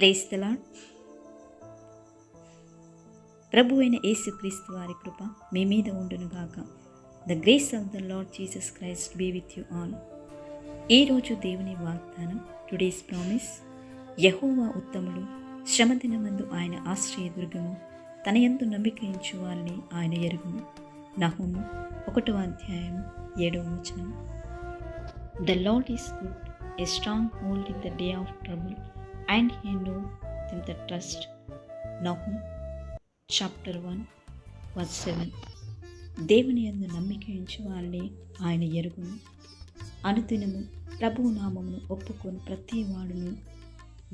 ప్రేస్తలా ప్రభు అయిన యేసుక్రీస్తు వారి కృప మీ మీద ఉండునుగాక the grace of the Lord Jesus Christ be with you all ఈరోజు దేవుని వాగ్దానం టుడేస్ ప్రామిస్ యహోవా ఉత్తముడు శ్రమదినమందు ఆయన ఆశ్రయదుర్గము తన ఎందు నమ్మికయించు వారిని ఆయన ఎరుగును. నహోము ఒకటో అధ్యాయం ఏడవ వచనం. The Lord is good a strong hold in the day of trouble and he know in the trust Nahum chapter one verse seven దేవుని యందు నమ్మిక ఉంచు వారిని ఆయన ఎరుగును. అనుదినము ప్రభువు నామమును ఒప్పుకొని ప్రతి వాడును.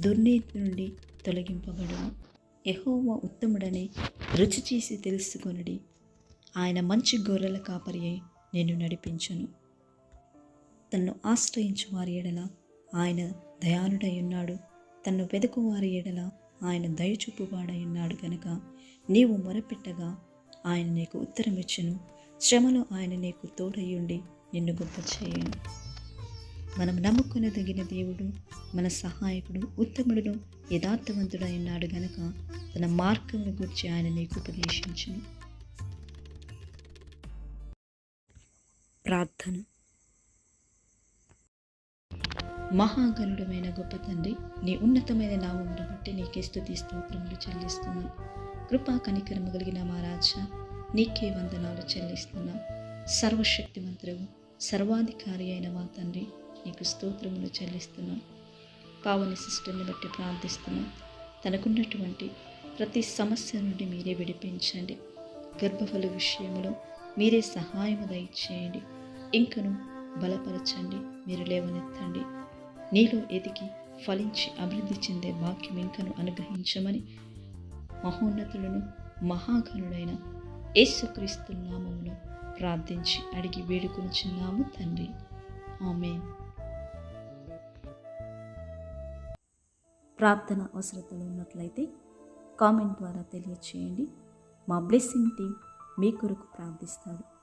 దుర్నీతి నుండి తొలగింపబడును. యెహోవా ఉత్తముడని రుచి చేసి తెలుసుకొనడి. ఆయన మంచి గొర్రెల కాపరి అయి నేను నడిపించను. తన్ను ఆశ్రయించు వారి ఎడల ఆయన దయానుడై ఉన్నాడు. తన్ను వెతుకువారి ఎడల ఆయన దయచూపువాడై ఉన్నాడు గనక. నీవు మొరపెట్టగా ఆయన నీకు ఉత్తరమిచ్చును. శ్రమలో ఆయన నీకు తోడయ్యుండి నిన్ను గొప్ప చేయను మనం నమ్ముకునదగిన దేవుడు మన సహాయకుడు ఉత్తముడును యథార్థవంతుడై ఉన్నాడు గనక తన మార్గమును గురించి ఆయన నీకు ఉపదేశించును. ప్రార్థన. మహాగణుడమైన గొప్ప తండ్రి నీ ఉన్నతమైన నామమును బట్టి నీకే స్థుతి స్తోత్రములు చెల్లిస్తున్నాం. కృపా కనికరము కలిగిన మా రాజా నీకే వందనాలు చెల్లిస్తున్నాం. సర్వశక్తిమంతుడు సర్వాధికారి అయిన మా తండ్రి నీకు స్తోత్రములు చెల్లిస్తున్నాం. పావని సిస్టర్ని బట్టి ప్రార్థిస్తున్నాం. తనకున్నటువంటి ప్రతి సమస్య నుండి మీరే విడిపించండి. గర్భఫల విషయంలో మీరే సహాయము దయచేయండి. ఇంకను బలపరచండి. మీరు లేవనెత్తండి. నీలో ఎదిగి ఫలించి అభివృద్ధి చెందే భాగ్యం ఇంకను అనుగ్రహించమని మహోన్నతులను మహాగణుడైన యేసుక్రీస్తు నామమును ప్రార్థించి అడిగి వేడుకొనిచున్నాము తండ్రి. ఆమె ప్రార్థన అవసరతలు ఉన్నట్లయితే కామెంట్ ద్వారా తెలియచేయండి. మా బ్లెస్సింగ్ టీం మీ కొరకు ప్రార్థిస్తారు.